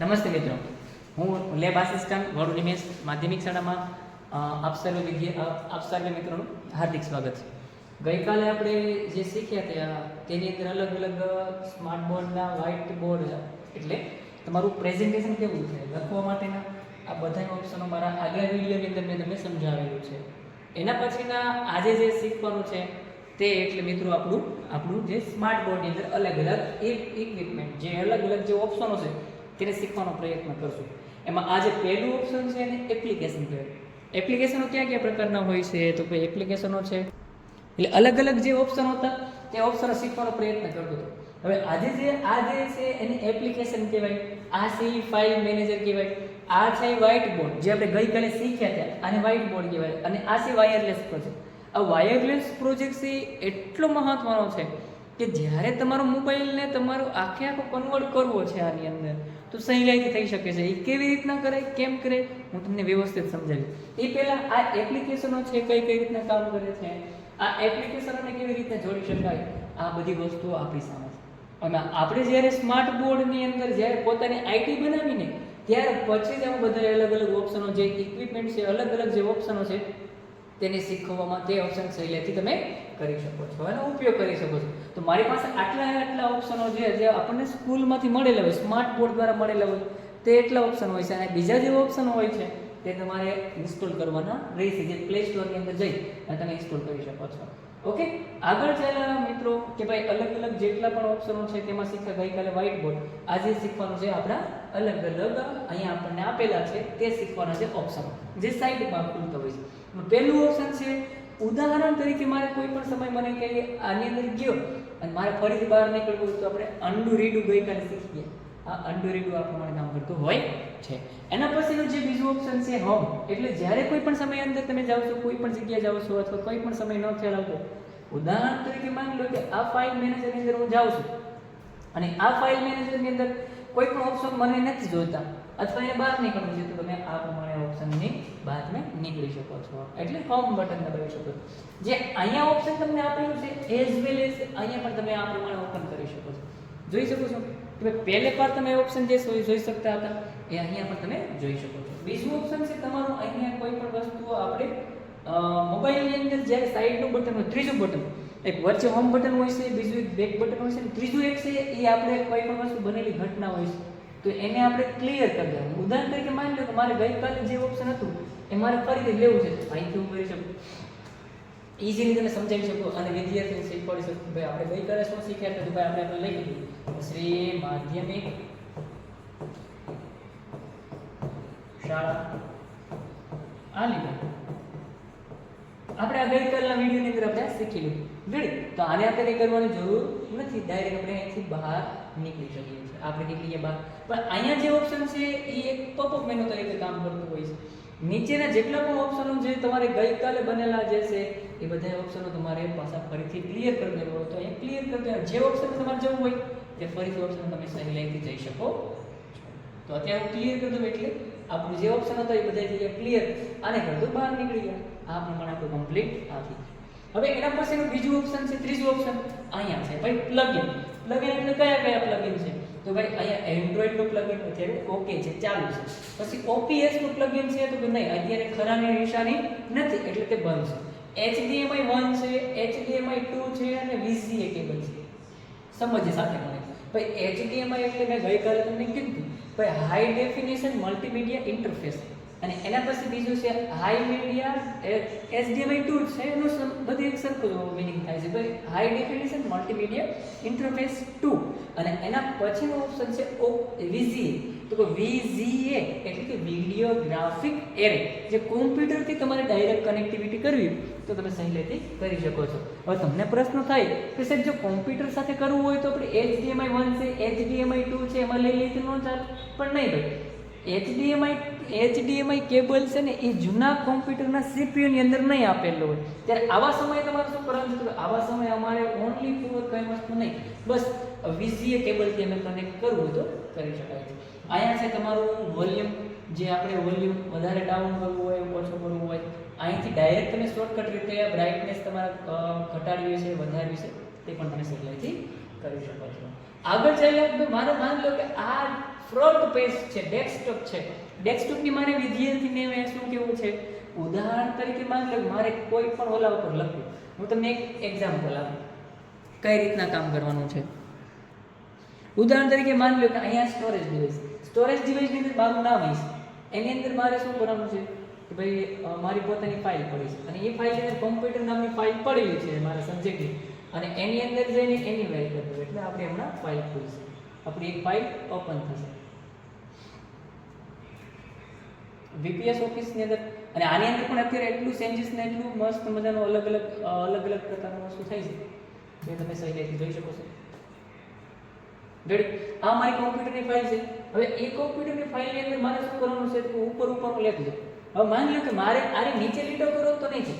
નમસ્તે મિત્રો. હું લેબ આસિસ્ટન્ટ વડુ નિમેશ માધ્યમિક શાળામાં આપ સર્વે વિદ્યા આપ સર્વે મિત્રોનું હાર્દિક સ્વાગત છે. ગઈકાલે આપણે જે શીખ્યા ત્યાં તેની અંદર અલગ અલગ સ્માર્ટ બોર્ડના, વ્હાઇટ બોર્ડ એટલે તમારું પ્રેઝન્ટેશન કેવું છે? લખવા માટેના આ બધા ઓપ્શનો મારા આગલા વિડીયોની અંદર મેં તમને સમજાવેલું છે. એના પછીના આજે જે શીખવાનું છે તે એટલે મિત્રો આપણું આપણું જે સ્માર્ટ બોર્ડની અંદર અલગ અલગ ઇક્વિપમેન્ટ, જે અલગ અલગ જે ઓપ્શનો છે તેને શીખવાનો પ્રયત્ન કરશું. એમાં આ જે પહેલું ઓપ્શન છે એને એપ્લિકેશન કહેવાય એપ્લિકેશનો ક્યાં કયા પ્રકારના હોય છે? તો કોઈ એપ્લિકેશનો છે. એટલે અલગ અલગ જે ઓપ્શન હતા, તે ઓપ્શનો શીખવાનો પ્રયત્ન કરતો હતો. હવે આજે જે, આ જે છે એને એપ્લિકેશન કહેવાય. આ છે ફાઇલ મેનેજર કહેવાય. આ છે વ્હાઇટ બોર્ડ જે આપણે ગઈકાલે શીખ્યા હતા, આને વ્હાઇટ બોર્ડ કહેવાય. અને આ છે વાયરલેસ પ્રોજેક્ટ આ વાયરલેસ પ્રોજેક્ટ છે એટલો મહત્વનો છે કે જ્યારે તમારો મોબાઈલને તમારો આખે આખો કન્વર્ટ કરવો છે આની અંદર તો સહેલાઈથી થઈ શકે છે. એ કેવી રીતના કરે? કેમ કરે? હું તમને વ્યવસ્થિત સમજાવીશ. એ પહેલાં આ એપ્લિકેશનો છે કઈ કઈ રીતના કામ કરે છે? આ એપ્લિકેશનોને કેવી રીતે જોડી શકાય? આ બધી વસ્તુઓ આપણી સામે અને આપણે જ્યારે સ્માર્ટ બોર્ડની અંદર જ્યારે પોતાની આઈટી બનાવીને, ત્યાર પછી જ આમાં બધા અલગ અલગ ઓપ્શનો જે ઇક્વિપમેન્ટ છે અલગ અલગ જે ઓપ્શનો છે, તેને શીખવવામાં તે ઓપ્શન સહેલાઈથી તમે કરી શકો છો એનો ઉપયોગ કરી શકો છો. તો મારી પાસે આટલા આટલા ઓપ્શનો છે જે આપણને સ્કૂલમાંથી મળેલા હોય સ્માર્ટ બોર્ડ દ્વારા મળેલા હોય, તે એટલા ઓપ્શન હોય છે અને બીજા જે ઓપ્શન હોય છે, તે તમારે ઇન્સ્ટોલ કરવાના રહેશે, જે પ્લે સ્ટોરની અંદર જઈ અને તમે ઇન્સ્ટોલ કરી શકો છો. ઓકે આગળ ચાલ્યા મિત્રો, કે ભાઈ અલગ અલગ જેટલા પણ ઓપ્શનો છે તેમાં શીખ્યા, ગઈકાલે વ્હાઇટ બોર્ડ આજે શીખવાનું છે આપણા અલગ અલગ, અહીંયા આપણને આપેલા છે, તે શીખવાના છે ઓપ્શન જે સાઈડમાં ખુલતા હોય છે. પહેલું ઓપ્શન છે, ઉદાહરણ તરીકે મારે કોઈ પણ સમય મને કે આની અંદર ગયો અને મારે ફરીથી બહાર નીકળવું હોય તો આપણે અંડુ રીડું ગઈકાલે શીખી ગયા આ અંડુ રીડું આ પ્રમાણે કામ કરતું હોય છે. એના પછીનું જે બીજું ઓપ્શન છે હોમ, એટલે જ્યારે કોઈ પણ સમય અંદર તમે જાઓ છો, કોઈ પણ જગ્યાએ જાઓ છો અથવા કોઈ પણ સમય ન ખ્યાલ આવતો, ઉદાહરણ તરીકે માની લો કે આ ફાઇલ મેનેજરની અંદર હું જાઉં છું. અને આ ફાઇલ મેનેજરની અંદર કોઈ પણ ઓપ્શન મને નથી જોઈતા, અથવા એ બહાર નીકળવું છે, તો તમે આ પ્રમાણે ઓપ્શનની બહાર તમે નીકળી શકો છો. એટલે હોમ બટન દબાવી શકો છો. જે અહીંયા ઓપ્શન તમને આપેલું છે એઝ વેલ એઝ અહીંયા પણ તમે આ પ્રમાણે ઓપન કરી શકો છો. જોઈ શકો છો કે પહેલે પર તમે ઓપ્શન જે જોઈ શકતા હતા, એ અહીંયા પણ તમે જોઈ શકો છો. બીજું ઓપ્શન છે તમારું અહીંયા કોઈ પણ વસ્તુઓ આપણે મોબાઈલની અંદર જ્યારે સાઈડનું બટન હોય, ત્રીજું બટન એક વચ્ચે હોમ બટન હોય છે, બીજું એક બેક બટન હોય છે, ત્રીજું એક છે, એ આપણે કોઈ પણ વસ્તુ બનેલી ઘટના હોય છે. તો એને આપણે ક્લિયર કરી દેવાનું. ઉદાહરણ તરીકે માની લો કે મારે ગઈકાલે જે ઓપ્શન હતું, એ મારે ફરીથી લેવું છે. અહીંથી હું કરી શકું? ઇઝીલી તમે સમજાવી શકો અને વિદ્યાર્થીને શીખવાડી શકો ભાઈ, આપણે ગઈકાલે શું શીખ્યા તો ભાઈ, આપણે આપણે લઈ લીધું શ્રી માધ્યમિક શાળા આ લીધા આપણે આ ગઈકાલના વિડીયોની અંદર આપણે શીખી લીધું. તો આને આપણે કરવાની જરૂર નથી. ડાયરેક્ટ આપણે અહીંથી બહાર નીકળી શકીએ છીએ. આપણે નીકળીએ બહાર પણ અહીંયા જે ઓપ્શન છે, એ એક પોપઅપ મેનુ તરીકે કામ કરતું હોય છે. નીચેના જેટલા પણ ઓપ્શનો જે તમારે ગઈકાલે બનેલા જે છે, એ બધા ઓપ્શનો તમારે પાછા ફરીથી ક્લિયર કરી દેવો હોય. તો અહીંયા ક્લિયર કરી દેવા જે ઓપ્શન તમારે જવું હોય, તે ફરીથી ઓપ્શન તમે સહેલાઈથી જઈ શકો. તો અત્યારે હું ક્લિયર કરી દઉં એટલે આપણું જે ઓપ્શન હતો, એ બધા જગ્યાએ ક્લિયર આને કરી બહાર નીકળી ગયા. આ પ્રમાણે આપણું કમ્પ્લીટ આવી હવે એના પછીનું બીજું ઓપ્શન છે, ત્રીજું ઓપ્શન અહીંયા છે, ભાઈ પ્લગઇન પ્લગઇન એટલે કયા કયા પ્લગઇન છે? તો ભાઈ અહીંયા એન્ડ્રોઈડનું પ્લગઇન અત્યારે ઓકે છે, ચાલુ છે. પછી ઓપીએસનું પ્લગઇન છે તો કે નહીં, અત્યારે ખરાની નિશાની નથી, એટલે તે બંધ છે. HDMI 1 છે HDMI 2 છે અને VGA કેબલ છે. સમજે સાથે મને? ભાઈ HDMI એટલે મેં ગઈકાલે તમને કીધું ભાઈ હાઈ ડેફિનેશન મલ્ટીમીડિયા ઇન્ટરફેસ અને એના પછી બીજું છે હાઈ મીડિયા એસડીએમઆઈ ટુ છે, એનું બધું એક સરખું મિનિંગ થાય છે. ભાઈ high definition multimedia interface two અને એના પછીનો ઓપ્શન છે ઓ વીઝીએ તો કે વીઝીએ એટલે કે વિડિયો ગ્રાફિક એરે જે કોમ્પ્યુટરથી તમારે ડાયરેક્ટ કનેક્ટિવિટી કરવી તો તમે સહેલેથી કરી શકો છો. હવે તમને પ્રશ્ન થાય કે સાહેબ, જો કોમ્પ્યુટર સાથે કરવું હોય તો આપણે એચડીએમઆઈ વન છે એચડીએમઆઈ ટુ છે, એમાં લઈ તો ન ચાલે? પણ નહીં ભાઈ. HDMI એચડીએમઆઈ કેબલ છે ને, એ જૂના કોમ્પ્યુટરના સીપીયુની અંદર નહીં આપેલું હોય. ત્યારે આવા સમયે તમારે શું કરવાનું છે? આવા સમયે અમારે ઓનલી ફોર કઈ વસ્તુ નહીં. બસ વીસીએ કેબલથી અમે કનેક્ટ કરવું તો કરી શકાય છે. અહીંયા છે તમારું વોલ્યુમ જે આપણે વોલ્યુમ વધારે ડાઉન કરવું હોય ઓછું કરવું હોય, અહીંથી ડાયરેક્ટ તમે શોર્ટકટ રીતે બ્રાઇટનેસ તમારે ઘટાડવી છે વધારવી છે તે પણ તમે સહેલાઈથી કરી શકો છો. આગળ ચાલ્યા મારે માની લો કે આ ફ્રન્ટ પેજ છે ડેસ્કટોપ છે. ડેસ્કટોપની મારે વિદ્યાર્થીને મેં શું કેવું છે? ઉદાહરણ તરીકે માની લો મારે કોઈ પણ ઓલા ઉપર લખવું. હું તમને એક એક્ઝામ્પલ આપું. કઈ રીતના કામ કરવાનું છે? ઉદાહરણ તરીકે માની લો કે અહીંયા સ્ટોરેજ ડિવાઇસ સ્ટોરેજ ડિવાઇસની અંદર મારું નામ હશે એની અંદર મારે શું કરવાનું છે? કે ભાઈ મારી પોતાની ફાઇલ પડી છે. અને એ ફાઇલ અંદર કોમ્પ્યુટર નામની ફાઇલ પડેલી છે મારા સબ્જેક્ટની અને એની અંદર જઈને એની વેલ કરવું એટલે આપણે હમણાં ફાઇલ ખોલીશું. આપણી એક ફાઇલ ઓપન થશે. વીપીએસ ઓફિસની અંદર. અને આની અંદર પણ અત્યારે એટલું ચેન્જીસ ને એટલું મસ્ત મજાનું અલગ અલગ અલગ અલગ પ્રકારનું વસ્તુ થાય છે. જે તમે સહેલાઈથી જોઈ શકો છો. આ મારી કોમ્પ્યુટરની ફાઇલ છે. હવે એ કોમ્પ્યુટરની ફાઇલની અંદર મારે શું કરવાનું છે? તો ઉપર ઉપર હું લખી હવે માની લો કે મારે આને નીચે લીટો કરો તો નહીં છે.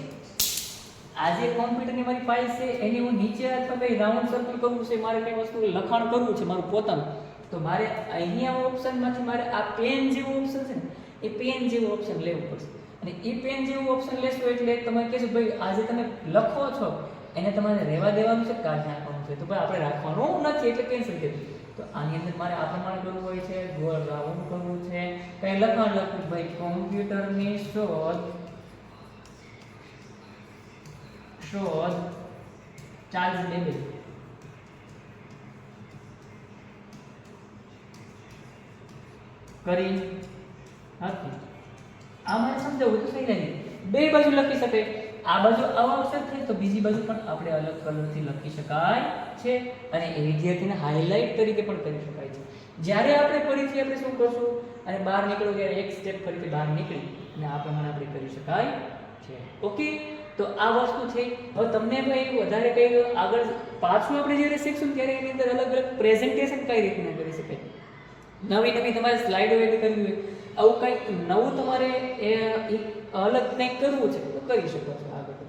આ જે કોમ્પ્યુટરની મારી ફાઇલ છે, એની હું નીચે અથવા કંઈ રાઉન્ડ સર્કલ કરવું છે, મારે કંઈ વસ્તુ લખાણ કરવું છે મારું પોતાનું. તો મારે અહીંયા ઓપ્શનમાંથી મારે આ પેન જેવું ઓપ્શન છે ને એ પેન જેવું ઓપ્શન લેવું પડશે. અને એ પેન જેવું ઓપ્શન લેશો એટલે તમે કહેશો, ભાઈ, આજે તમે લખો છો, એને તમારે રહેવા દેવાનું છે કાઢ નાખવાનું છે. તો ભાઈ, આપણે રાખવાનું નથી, એટલે કેન્સલ કરી તો આની અંદર મારે આ પ્રમાણે કરવું હોય છે ગોળ રાઉન્ડ કરવું છે, કંઈ લખવાનું લખવું ભાઈ કોમ્પ્યુટરની શોધ શોધ ચાર્લ્સ બેબેજ કરી. હતી આ સમજાવું તો સહી લાગે બે બાજુ લખી શકે. આ બાજુ આવા અક્ષર થાય તો બીજી બાજુ પણ આપણે અલગ કલરથી લખી શકાય છે અને એ વિદ્યાર્થીને હાઇલાઇટ તરીકે પણ કરી શકાય છે. જ્યારે આપણે ફરીથી આપણે શું કરશું? અને બહાર નીકળો ત્યારે એક સ્ટેપ ફરીથી બહાર નીકળી અને આ પ્રમાણે આપણે કરી શકાય છે. ઓકે તો આ વસ્તુ છે. હવે તમને ભાઈ વધારે કંઈ આગળ પાછું આપણે જ્યારે શીખશું ત્યારે એની અંદર અલગ અલગ પ્રેઝન્ટેશન કઈ રીતના કરી શકાય? નવી નવી તમારે સ્લાઇડો એડ કરવી હોય. આવું કંઈક નવું તમારે એ અલગ કંઈક કરવું છે તો કરી શકો છો આગળ.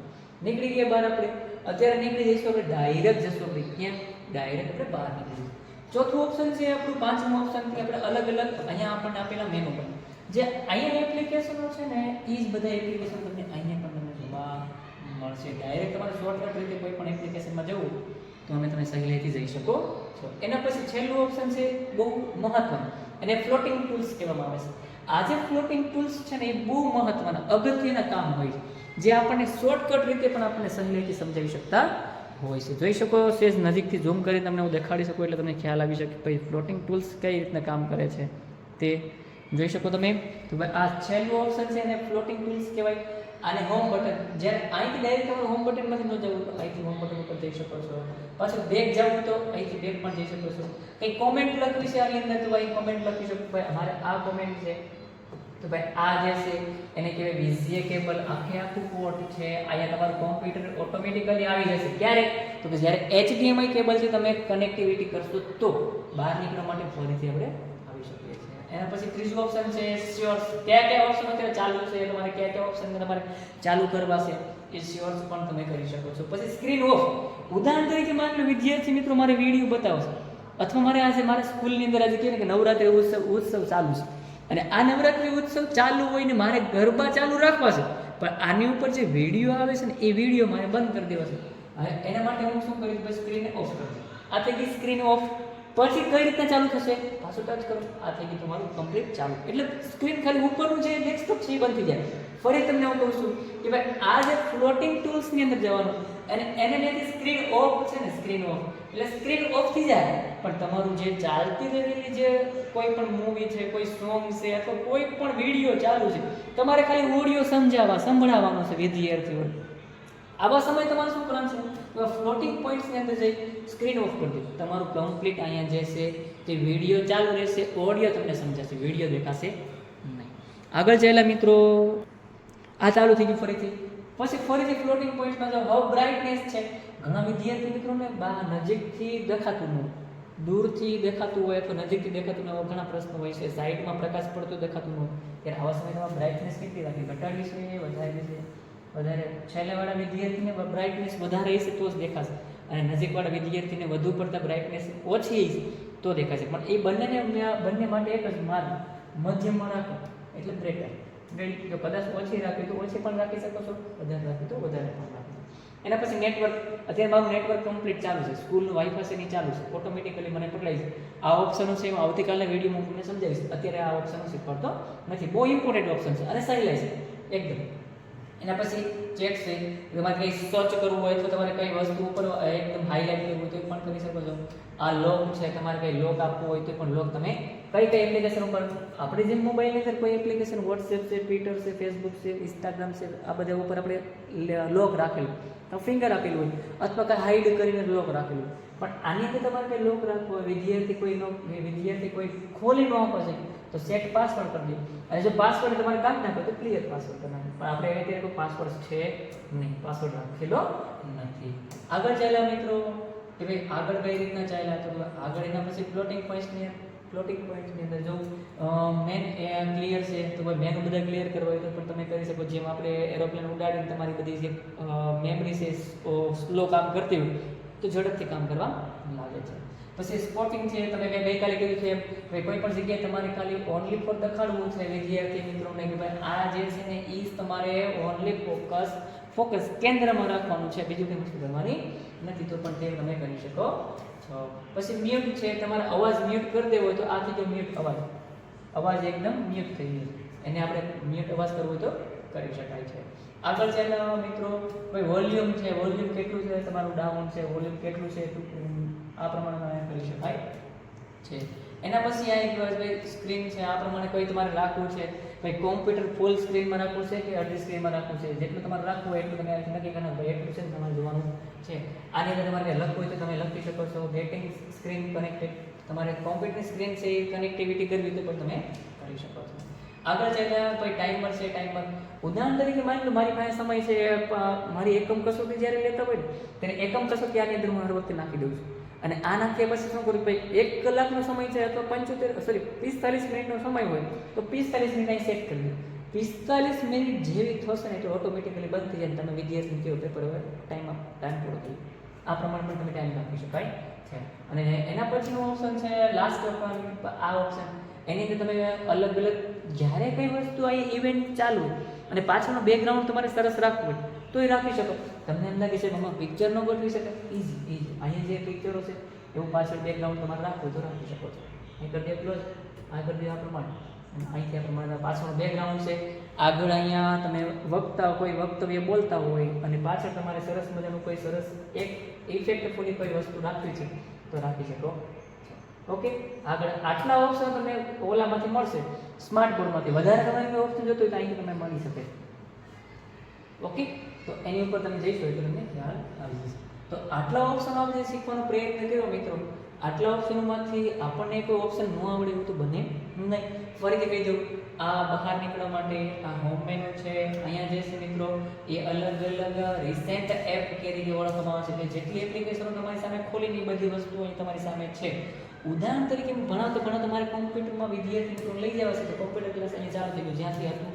નીકળી ગયા બહાર આપણે. અત્યારે નીકળી જઈશું આપણે ડાયરેક્ટ જશું આપણે ક્યાં? ડાયરેક્ટ આપણે બહાર નીકળી જઈશું. ચોથું ઓપ્શન છે આપણું પાંચમું ઓપ્શન કે આપણે અલગ અલગ અહીંયા આપણને આપેલા મેનુ પર. જે અહીંયા એપ્લિકેશનો છે ને એ જ બધા એપ્લિકેશન તમને અહીંયા પણ તમને જોવા મળશે. ડાયરેક્ટ તમારે શોર્ટકટ રીતે કોઈ પણ એપ્લિકેશનમાં જવું તો અમે તમે સહેલાઈથી જઈ શકો છો. એના પછી છેલ્લું ઓપ્શન છે બહુ મહત્વનું. એને ફ્લોટિંગ ટૂલ્સ કહેવામાં આવે છે. આ જે ફ્લોટિંગ ટૂલ્સ છે ને એ બહુ મહત્વના, અગત્યના કામ હોય છે. જે આપણને શોર્ટકટ રીતે પણ આપણને સહેલાઈથી સમજાવી શકતા હોય છે. જોઈ શકો સેજ નજીકથી ઝૂમ કરી તમને હું દેખાડી શકું એટલે તમને ખ્યાલ આવી શકે ભાઈ ફ્લોટિંગ ટૂલ્સ કઈ રીતના કામ કરે છે તે જોઈ શકો તમે. તો ભાઈ આ છેલ્લું ઓપ્શન છે એને ફ્લોટિંગ ટૂલ્સ કહેવાય. આને હોમ બટન જ્યારે અહીંથી ડાયરેક્ટ તમારે હોમ બટનમાંથી ન જવું તો અહીંથી હોમ બટન ઉપર જઈ શકો છો. પાછું બેક જવું તો અહીંથી બેક પણ જઈ શકો છો. કંઈ કોમેન્ટ લખવી છે આની અંદર તો અહીં કોમેન્ટ લખી શકો ભાઈ અમારે આ કોમેન્ટ છે. તો ભાઈ, આ જે છે, એને કહેવાય વિઝીએ કેબલ આખે આખું પોર્ટ છે. અહીંયા તમારું કોમ્પ્યુટર ઓટોમેટિકલી આવી જશે. ક્યારે? તો કે જ્યારે HDMI છે, તમે કનેક્ટિવિટી કરશો તો બહાર નીકળવા માટે ફરીથી આપણે આવી શકીએ છીએ. એના પછી ત્રીજું ઓપ્શન છે શ્યોર્સ કયા કયા ઓપ્શન અત્યારે ચાલુ છે? તમારે કયા કયા ઓપ્શન તમારે ચાલુ કરવા છે, એ શ્યોર્સ પણ તમે કરી શકો છો. પછી સ્ક્રીન ઓફ ઉદાહરણ તરીકે લો, વિદ્યાર્થી મિત્રો, મારે વીડિયો બતાવશે અથવા મારે આજે મારા સ્કૂલની અંદર આજે કહે કે નવરાત્રિ ઉત્સવ ઉત્સવ ચાલુ છે. અને આ નવરાત્રિ ઉત્સવ ચાલુ હોય ને મારે ગરબા ચાલુ રાખવા છે. પણ આની ઉપર જે વીડિયો આવે છે ને, એ વીડિયો મારે બંધ કરી દેવા છે. હવે એના માટે હું શું કરીશ? બસ સ્ક્રીન ઓફ કરું આ થઈ ગઈ સ્ક્રીન ઓફ પછી કઈ રીતે ચાલુ થશે? પાછું ટચ કરો. આ થઈ ગયું તમારું કમ્પ્લીટ ચાલુ. એટલે સ્ક્રીન ખાલી ઉપરનું જે ડેસ્કટોપ છે એ બંધ થઈ જાય. ફરી તમને હું કહું છું કે ભાઈ, આ જે ફ્લોટિંગ ટૂલ્સની અંદર જવાનું, અને એને લઈને સ્ક્રીન ઓફ છે ને સ્ક્રીન ઓફ એટલે સ્ક્રીન ઓફ થઈ જાય. પણ તમારું જે ચાલતી રહેલી જે કોઈ પણ મૂવી છે, કોઈ સોંગ છે, અથવા કોઈ પણ વીડિયો ચાલુ છે, તમારે ખાલી ઓડિયો સમજાવવા, સંભળાવવાનો છે, વિદ્યાર્થીઓ. આવા સમય તમારે શું કરવાનું છે? ફ્લોટિંગ પોઈન્ટ્સની અંદર જઈ સ્ક્રીન ઓફ કરી દીધું તમારું કમ્પ્લીટ અહીંયા જે છે તે વીડિયો ચાલુ રહેશે. ઓડિયો તમને સમજાશે. વીડિયો દેખાશે નહીં. આગળ ચાલ્યા મિત્રો. આ ચાલુ થઈ ગયું ફરીથી. પછી ફરીથી ફ્લોટિંગ પોઈન્ટમાં જાઓ. હવે બ્રાઇટનેસ છે? ઘણા વિદ્યાર્થી મિત્રોને બહાર નજીકથી દેખાતું ન દૂરથી દેખાતું હોય અથવા નજીકથી દેખાતું ન હોય ઘણા પ્રશ્નો હોય છે. સાઈડમાં પ્રકાશ પડતો દેખાતું ન ત્યારે આવા સમયમાં બ્રાઇટનેસ કેટલી રાખવી? ઘટાડવી છે? વધારવી છે? વધારે છેલ્લેવાળા વિદ્યાર્થીને બ્રાઇટનેસ વધારે હશે તો જ દેખાશે. અને નજીકવાળા વિદ્યાર્થીને વધુ પડતા બ્રાઇટનેસ ઓછી હશે તો દેખાશે. પણ એ બંનેને બંને માટે એક જ માર્ગ, મધ્યમાં રાખો, એટલે બ્રેટર જો કદાચ ઓછી રાખી તો ઓછી પણ રાખી શકો છો, વધારે રાખી તો વધારે પણ રાખી એના પછી નેટવર્ક અત્યારે મારું નેટવર્ક કમ્પ્લીટ ચાલુ છે. સ્કૂલનું વાઈફાઈ છે એની ચાલુ છે. ઓટોમેટિકલી મને પકડાઈ છે આ ઓપ્શનો છે હું આવતીકાલના વિડીયોમાં હું તમને સમજાવીશ. અત્યારે આ ઓપ્શનો શીખવાડતો નથી. બહુ ઇમ્પોર્ટન્ટ ઓપ્શન છે. અને સહેલાઈ છે એકદમ. એના પછી ચેટ છે. તમારે કંઈ સર્ચ કરવું હોય તો તમારે કઈ વસ્તુ ઉપર એકદમ હાઈલાઇટ કરવું હોય તો પણ કરી શકો છો. આ લોક છે, તમારે કંઈ લોક આપવું હોય તો પણ લોક તમે કઈ કઈ એપ્લિકેશન ઉપર. આપણે જેમ મોબાઈલની અંદર કોઈ એપ્લિકેશન વોટ્સએપ છે ટ્વિટર છે ફેસબુક છે ઇન્સ્ટાગ્રામ છે, આ બધા ઉપર આપણે લોક રાખેલું. તો ફિંગર આપેલું હોય અથવા કંઈ હાઈડ કરીને લોક રાખેલું પણ આની અંદર તમારે કંઈ લોક રાખવો હોય, વિદ્યાર્થી કોઈનો વિદ્યાર્થી કોઈ ખોલી ન છે તો સેટ પાસવર્ડ કરી દે. અને જો પાસવર્ડ તમારે કામ ના કરે તો ક્લિયર પાસવર્ડ કરી પણ આપણે અત્યારે કોઈ પાસવર્ડ છે નહીં પાસવર્ડ રાખેલો નથી. આગળ ચાલ્યા મિત્રો, કે ભાઈ આગળ કઈ રીતના ચાલ્યા? તો આગળ એના પછી ફ્લોટિંગ પોઈન્ટ્સની ફ્લોટિંગ પોઈન્ટ્સની અંદર જો મેન ક્લિયર છે, તો ભાઈ મેન બધા ક્લિયર કરવા હોય તો પણ તમે કરી શકો. જેમ આપણે એરોપ્લેન ઉડાડીને તમારી બધી જે મેમરી છે સ્લો કામ કરતી હોય, તો ઝડપથી કામ કરવા લાગે છે. પછી સ્પોટિંગ છે, તમે મેં ગઈકાલે કીધું છે, ભાઈ કોઈ પણ જગ્યાએ તમારે ખાલી ઓનલી પર દેખાડવું છે, વિદ્યાર્થી મિત્રોને, કે ભાઈ આ જે છે ને એ તમારે ઓનલી ફોકસ ફોકસ કેન્દ્રમાં રાખવાનું છે. બીજું કંઈ વસ્તુ કરવાની નથી, તો પણ તે તમે કરી શકો છો. પછી મ્યુટ છે, તમારે અવાજ મ્યુટ કરી દેવો તો આથી તો મ્યુટ અવાજ. અવાજ એકદમ મ્યુટ થઈ ગયો એને આપણે મ્યુટ અવાજ કરવો હોય તો કરી શકાય છે. આગળ છે મિત્રો. ભાઈ વોલ્યુમ છે. વોલ્યુમ કેટલું છે? તમારું ડાઉન છે. વોલ્યુમ કેટલું છે? આ પ્રમાણે કરી શકાય છે. એના પછી આ એક ભાઈ સ્ક્રીન છે. આ પ્રમાણે કોઈ તમારે રાખવું છે? ભાઈ કોમ્પ્યુટર ફૂલ સ્ક્રીનમાં રાખવું છે કે અડધી સ્ક્રીનમાં રાખવું છે? જેટલું તમારે રાખવું હોય એટલું તમે નક્કી કરવાનું ભાઈ, એટલું છે તમારે જોવાનું છે. આની અંદર તમારે લખવું હોય તો તમે લખી શકો છો. ગેટિંગ સ્ક્રીન કનેક્ટેડ તમારે કોમ્પ્યુટરની સ્ક્રીન છે એ કનેક્ટિવિટી કરવી તો પણ તમે કરી શકો છો. આગળ ચાલ્યા કોઈ ટાઈમર છે ટાઈમર ઉદાહરણ તરીકે માની લો મારી પાસે સમય છે મારી એકમ કસોટી જ્યારે લેતા હોય ત્યારે એકમ કસોટી આની અંદર હું હર વખતે નાખી દઉં છું. અને આ નાખ્યા પછી શું કરું ભાઈ, એક કલાકનો સમય છે અથવા પંચોતેર સોરી પિસ્તાલીસ મિનિટનો સમય હોય, તો પિસ્તાલીસ મિનિટ અહીં સેટ કરી દો. પિસ્તાલીસ મિનિટ જેવી થશે ને, એટલે ઓટોમેટિકલી બંધ થઈ જાય તમે વિદ્યાર્થીને કેવો પેપર હોય ટાઈમ ટાઈમ પૂરો થઈ આ પ્રમાણે પણ તમે ટાઈમ રાખી શકાય છે. અને એના પછીનું ઓપ્શન છે લાસ્ટ આ ઓપ્શન એની અંદર તમે અલગ અલગ જ્યારે કઈ વસ્તુ આ ઇવેન્ટ ચાલુ અને પાછળનું બેકગ્રાઉન્ડ તમારે સરસ રાખવું હોય, તો એ રાખી શકો. તમને એમ લાગે છે આમાં પિક્ચર ન ગોઠવી શકે ઇઝી ઇઝી અહીંયા જે પિક્ચરો છે, એવું પાછળ બેકગ્રાઉન્ડ તમારે રાખવું તો રાખી શકો છો. અહીં કરી દે કરી દે આ પ્રમાણે. અને અહીંથી આ પ્રમાણે પાછળનું બેકગ્રાઉન્ડ છે. આગળ અહીંયા તમે વક્તા કોઈ વક્તવ્ય બોલતા હોય અને પાછળ તમારે સરસ મજાનું કોઈ સરસ એક ઇફેક્ટફુલી કોઈ વસ્તુ રાખવી છે, તો રાખી શકો. ઓકે? આગળ આટલા ઓપ્શન તમને ઓલામાંથી મળશે. સ્માર્ટ બોર્ડમાંથી વધારે કોઈ ઓપ્શન જોતો હોય તો અહીંથી તમને મળી શકે. ઓકે? તો એની ઉપર તમે જઈશો એટલે તમને ખ્યાલ આવી જશે. તો આટલા ઓપ્શન આપણે શીખવાનો પ્રયત્ન કર્યો મિત્રો, આટલા ઓપ્શનોમાંથી આપણને કોઈ ઓપ્શન ન આવડે એવું તો બને નહીં. ફરીથી કહી દઉં, આ બહાર નીકળવા માટે આ હોમ મેનુ છે, અહીંયા જે છે મિત્રો. એ અલગ અલગ રિસેન્ટ એપ કે રીતે ઓળખવામાં આવે છે. કે જેટલી એપ્લિકેશનો તમારી સામે ખોલીને બધી વસ્તુઓ અહીં તમારી સામે છે. ઉદાહરણ તરીકે હું ભણાવતો ભણાવતો મારે કોમ્પ્યુટરમાં વિદ્યાર્થી મિત્રો લઈ જવા છે, તો કોમ્પ્યુટર ક્લાસ અહીંયા ચાલુ થઈ ગયું. જ્યાંથી હતું,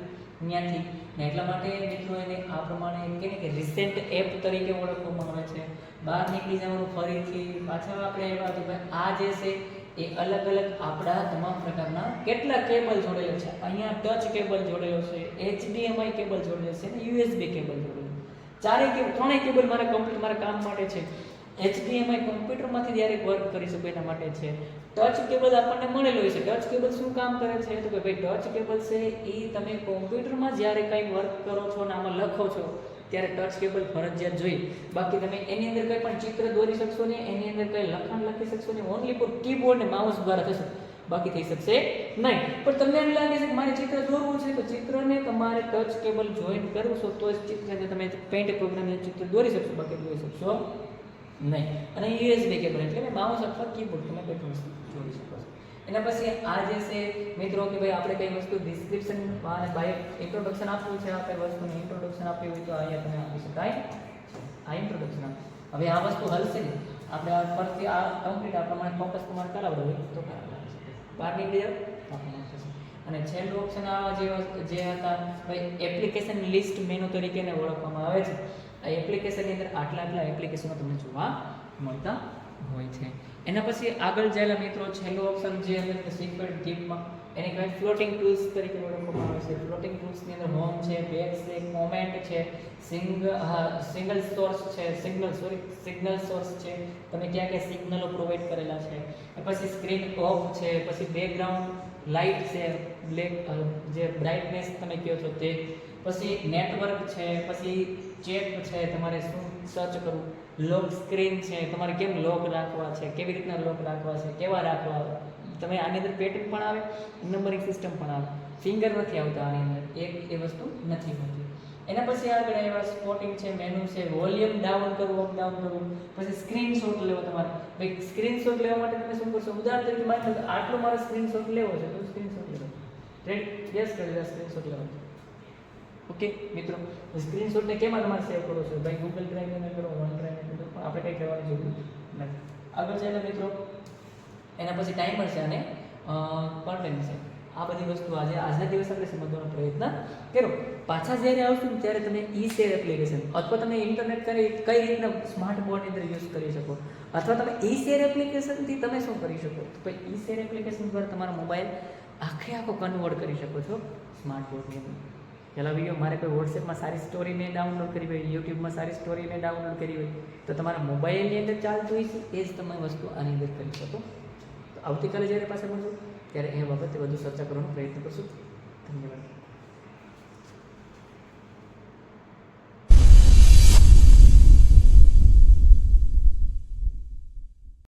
ત્યાંથી. ને એટલા માટે મિત્રો એને આ પ્રમાણે કહે કે રિસેન્ટ એપ તરીકે ઓળખવામાં આવે છે. બહાર નીકળી જવાનું ફરીથી, પાછા આપણે એવા તો ભાઈ આ જે છે, એ અલગ અલગ આપણા તમામ પ્રકારના કેટલા કેબલ જોડેલો છે. અહીંયા ટચ કેબલ જોડેલો છે, એચડીએમઆઈ કેબલ જોડેલો છે અને યુએસબી કેબલ જોડેલો. ચારેય કેબલ ત્રણેય કેબલ મારા કમ્પ્લીટ મારા કામ માટે છે. HDMI કોમ્પ્યુટરમાંથી ડાયરેક્ટ વર્ક કરી શકો એના માટે છે. ટચ કેબલ આપણને મળેલો હોય છે. ટચ કેબલ શું કામ કરે છે? તો કે ભાઈ ટચ કેબલ છે એ તમે કોમ્પ્યુટરમાં જ્યારે કંઈ વર્ક કરો છો અને આમાં લખો છો, ત્યારે ટચ કેબલ ફરજિયાત જોઈએ. બાકી તમે એની અંદર કંઈ પણ ચિત્ર દોરી શકશો ને એની અંદર કંઈ લખાણ લખી શકશો ને ઓનલી ફોર કીબોર્ડ ને માઉસ દ્વારા થશે. બાકી થઈ શકશે નહીં. પણ તમને એમ લાગે છે કે મારે ચિત્ર દોરવું છે, તો ચિત્રને તમારે ટચ કેબલ જોઈન કરવું છો, તો જ ચિત્રને તમે પેન્ટ પ્રોગ્રામને ચિત્ર દોરી શકશો. બાકી દોરી શકશો. નહીં. અને યુએસબી કેબલ એટલે કે માઉસ અથવા કીબોર્ડ તમે પણ વસ્તુ જોડી શકો છો. એના પછી આ જે છે, મિત્રો, કે ભાઈ આપણે કઈ વસ્તુ ડિસ્ક્રિપ્શન અને બાય ઇન્ટ્રોડક્શન આપવું છે, આ કઈ વસ્તુને ઇન્ટ્રોડક્શન આપવી હોય તો અહીંયા તમે આપી શકાય આ ઇન્ટ્રોડક્શન હવે આ વસ્તુ હલશે. ને આપણે આ પરથી આ કમ્પ્લીટ આ પ્રમાણે ફોકસ તમારે કરાવડો હોય તો કરાવી શકે બહાર નીકળી જાવ તો આપણને થશે. અને છેલ્લું ઓપ્શન આ જે જે હતા, ભાઈ એપ્લિકેશન લિસ્ટ મેનુ તરીકેને ઓળખવામાં આવે છે. આ એપ્લિકેશનની અંદર આટલા આટલા એપ્લિકેશનો તમને જોવા મળતા હોય છે. એના પછી આગળ જાયેલા મિત્રો, છેલ્લું ઓપ્શન જે અમે શીખવાડ ગેમમાં એને કહેવાય ફ્લોટિંગ ટૂલ્સ તરીકે ઓળખવામાં આવે છે. ફ્લોટિંગ ટૂલ્સની અંદર હોમ છે બેક છે કોમેન્ટ છે સિંગલ હા સિંગલ સોર્સ છે સિગ્નલ સોરી સિગ્નલ સોર્સ છે. તમે ક્યાં ક્યાં સિગ્નલો પ્રોવાઈડ કરેલા છે. પછી સ્ક્રીન ઓફ છે પછી બેકગ્રાઉન્ડ લાઇટ છે બ્લેક જે બ્રાઇટનેસ તમે કહો છો તે. પછી નેટવર્ક છે, પછી ચેટ છે, તમારે શું સર્ચ કરવું? લોક સ્ક્રીન છે, તમારે કેમ લોક રાખવા છે, કેવી રીતના લોક રાખવા છે, કેવા રાખવા? તમે આની અંદર પેટર્ન પણ આવે નંબરિંગ સિસ્ટમ પણ આવે. ફિંગર નથી આવતા આની અંદર, એક એ વસ્તુ નથી હોતી. એના પછી આગળ એવા સ્પોટિંગ છે મેનુ છે વોલ્યુમ ડાઉન કરવું અપ ડાઉન કરવું. પછી સ્ક્રીનશોટ લેવો તમારે. ભાઈ સ્ક્રીનશોટ લેવા માટે તમે શું કરશો? ઉદાહરણ તરીકે લો આટલો મારો સ્ક્રીનશોટ લેવો છે, તો સ્ક્રીનશોટ લેવો રેટ યસ કરી સ્ક્રીનશોટ લેવો ઓકે, મિત્રો સ્ક્રીનશોટને કેમાં તમારે સેવ કરો છો? ભાઈ ગૂગલ ડ્રાઈવની અંદર કરો વન ડ્રાઈવની અંદર પણ આપણે કંઈ કરવાની જરૂર નથી. આગળ જઈને મિત્રો. એના પછી ટાઈમર છે અને કોન્ટેન્ટ છે. આ બધી વસ્તુ આજે, આજના દિવસ આપણે સમજવાનો પ્રયત્ન કરો પાછા જ્યારે આવશું ને ત્યારે તમે ઈ શેર એપ્લિકેશન અથવા તમે ઇન્ટરનેટ કરી, કઈ રીતના સ્માર્ટ બોર્ડની અંદર યુઝ કરી શકો? અથવા તમે ઈ શેર એપ્લિકેશનથી તમે શું કરી શકો? તો ઈ શેર એપ્લિકેશન દ્વારા તમારો મોબાઈલ આખે આખો કન્વર્ટ કરી શકો છો સ્માર્ટ બોર્ડની અંદર. પહેલા વીડિયો મારે કોઈ વોટ્સએપમાં સારી સ્ટોરી મેં ડાઉનલોડ કરી હોય યુટ્યુબમાં સારી સ્ટોરીને ડાઉનલોડ કરી હોય, તો તમારા મોબાઈલની અંદર ચાલતું હોય છે, એ જ તમે વસ્તુ આની અંદર કરી શકો. તો આવતીકાલે જ્યારે પાસે મળશું, ત્યારે એ બાબતે વધુ ચર્ચા કરવાનો પ્રયત્ન કરશું. ધન્યવાદ.